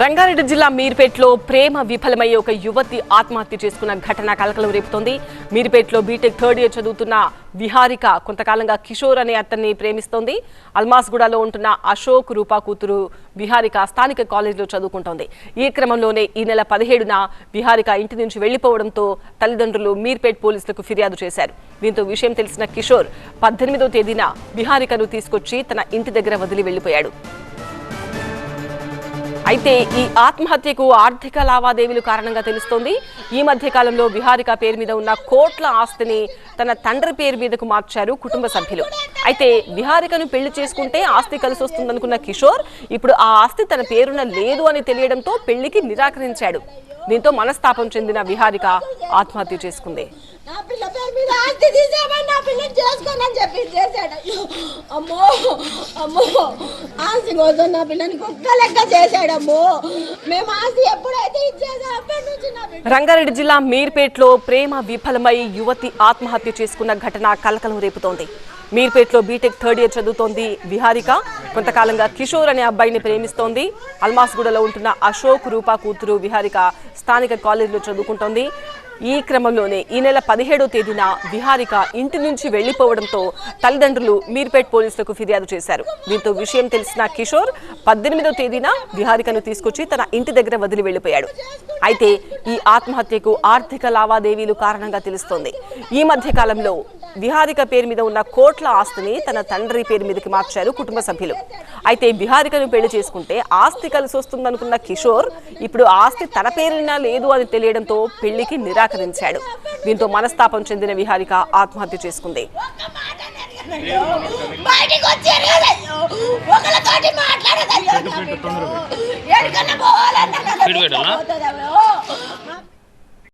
రంగారెడ్డి జిల్లా మీర్పేట్లో ప్రేమ విఫలమయ్యే ఒక యువతి ఆత్మహత్య చేసుకున్న ఘటన కలకలం రేపుతోంది. మీర్పేట్లో బీటెక్ థర్డ్ ఇయర్ చదువుతున్న విహారిక కొంతకాలంగా కిషోర్ అనే అతన్ని ప్రేమిస్తోంది. అల్మాస్గూడలో ఉంటున్న అశోక్ రూపా కూతురు విహారిక స్థానిక కాలేజీలో చదువుకుంటోంది. ఈ క్రమంలోనే ఈ నెల పదిహేడున విహారిక ఇంటి నుంచి వెళ్ళిపోవడంతో తల్లిదండ్రులు మీర్పేట్ పోలీసులకు ఫిర్యాదు చేశారు. దీంతో విషయం తెలిసిన కిషోర్ పద్దెనిమిదో తేదీన విహారికను తీసుకొచ్చి తన ఇంటి దగ్గర వదిలి వెళ్ళిపోయాడు అయితే ఈ ఆత్మహత్యకు ఆర్థిక లావాదేవీలు కారణంగా తెలుస్తోంది. ఈ మధ్య కాలంలో విహారిక పేరు మీద ఉన్న కోట్ల ఆస్తిని తన తండ్రి పేరు మీదకు మార్చారు కుటుంబ సభ్యులు. అయితే విహారికను పెళ్ళి చేసుకుంటే ఆస్తి కలిసి వస్తుందనుకున్న కిషోర్ ఇప్పుడు ఆ ఆస్తి తన పేరున లేదు అని తెలియడంతో పెళ్ళికి నిరాకరించాడు. దీంతో మనస్తాపం చెందిన విహారిక ఆత్మహత్య చేసుకుంది. నా పిల్ల పేరు మీద ఆస్తి తీసేమని నా పిల్లని చేసుకోనని చెప్పి చేశాడు. అయ్యో, అమ్మో అమ్మో ఆస్తి కోసం నా పిల్లని కుక్క లెక్క చేశాడమ్మో. మేము ఆస్తి ఎప్పుడైతే ఇచ్చేదో అప్పటి నుంచి నా రంగారెడ్డి జిల్లా మీర్పేట్లో ప్రేమ విఫలమై యువతి ఆత్మహత్య చేసుకున్న ఘటన కలకలం రేపుతోంది. మీర్పేట్లో బీటెక్ థర్డ్ ఇయర్ చదువుతోంది విహారిక. కొంతకాలంగా కిషోర్ అనే అబ్బాయిని ప్రేమిస్తోంది. అల్మాస్గూడలో ఉంటున్న అశోక్ రూపా కూతురు విహారిక స్థానిక కాలేజీలో చదువుకుంటోంది. ఈ క్రమంలోనే ఈ నెల పదిహేడో తేదీన విహారిక ఇంటి నుంచి వెళ్ళిపోవడంతో తల్లిదండ్రులు మీర్పేట్ పోలీసులకు ఫిర్యాదు చేశారు. దీంతో విషయం తెలిసిన కిషోర్ పద్దెనిమిదో తేదీన విహారికను తీసుకొచ్చి తన ఇంటి దగ్గర వదిలి వెళ్ళిపోయాడు అయితే ఈ ఆత్మహత్యకు ఆర్థిక లావాదేవీలు కారణంగా తెలుస్తోంది. ఈ మధ్య కాలంలో విహారిక పేరు మీద ఉన్న కోట్ల ఆస్తిని తన తండ్రి పేరు మీదకి మార్చారు కుటుంబ సభ్యులు. అయితే విహారికను పెళ్ళి చేసుకుంటే ఆస్తి కలిసి వస్తుందనుకున్న కిషోర్ ఇప్పుడు ఆస్తి తన పేరున లేదు అని తెలియడంతో పెళ్ళికి నిరాకరించాడు. దీంతో మనస్తాపం చెందిన విహారిక ఆత్మహత్య చేసుకుంది.